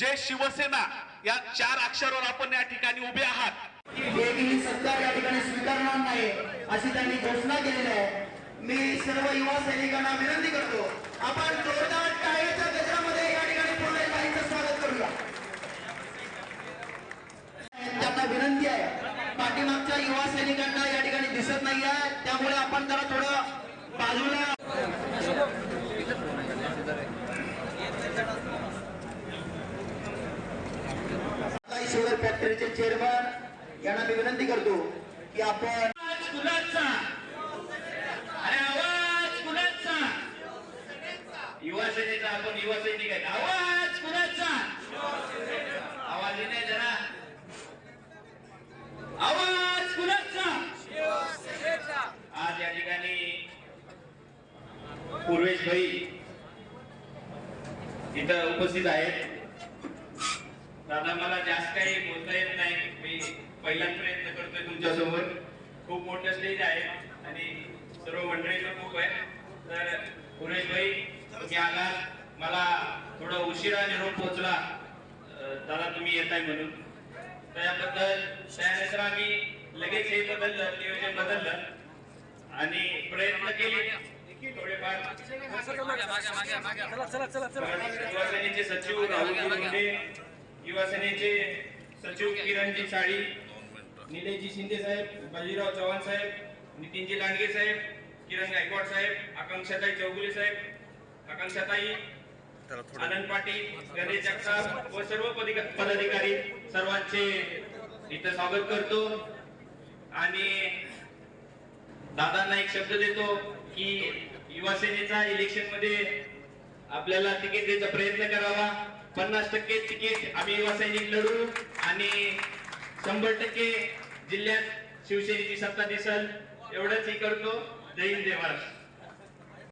जे शिवसेना. या चार अक्षरावर आपण या ठिकाणी उभे आहात. ही सत्ता या ठिकाणी स्वीकारणार नाही अशी त्यांनी घोषणा केलेली आहे. मी सर्व युवा सैनिकांना विनंती करतो आपण जोरदार टाळेच्या गजरामध्ये या ठिकाणी पूर्णताईंचं स्वागत करूया. त्यांना विनंती आहे पाठीमागच्या युवा सैनिकांना या ठिकाणी दिसत नाही आहे त्यामुळे आपण जरा थोडं बाजूला काही शुगर फॅक्टरीचे चेअरमन यांना मी विनंती करतो की आपण आवाज युवा सेनेचा आपण युवा सैनिक आहे आवाज कुणाचा? आवाज येणे जरा. आवाज कुणाचा? आज या ठिकाणी पूर्वेश भाई इथं उपस्थित आहेत. दादा मला जास्त काही बोलता येत नाही. मी पहिलाच प्रयत्न करतोय तुमच्यासमोर खूप मोठं स्टेज आहे आणि सर्व मंडळी पण खूप आहे. तर सुरेश भाई तुम्ही आलात. मला थोडा उशिरा निरोप पोहोचला. दादा तुम्ही येत आहे म्हणून त्याबद्दल त्यानंतर आम्ही लगेच हे बदललं नियोजन बदललं. आणि प्रयत्न केले. थोडेफार. सचिव राहुल मुंडे युवासेनेचे सचिव किरणजी साळी निलेशजी शिंदे साहेब बाजीराव चव्हाण साहेब नितीनजी लांडगे साहेब किरण गायकवाड साहेब आकांक्षाताई चौगुले साहेब आकांक्षाताई आनंद पाटील गणेश जगताप व सर्व पदाधिकारी सर्वांचे इथं स्वागत करतो. आणि दादांना एक शब्द देतो की युवा सेनेचा इलेक्शनमध्ये आपल्याला तिकीट द्यायचा प्रयत्न करावा. पन्नास टक्के तिकीट आम्ही युवा सैनिक लढू आणि शंभर टक्के जिल्ह्यात शिवसेनेची सत्ता दिसल. एवढंच हे करतो. जय हिंद जय महाराष्ट्र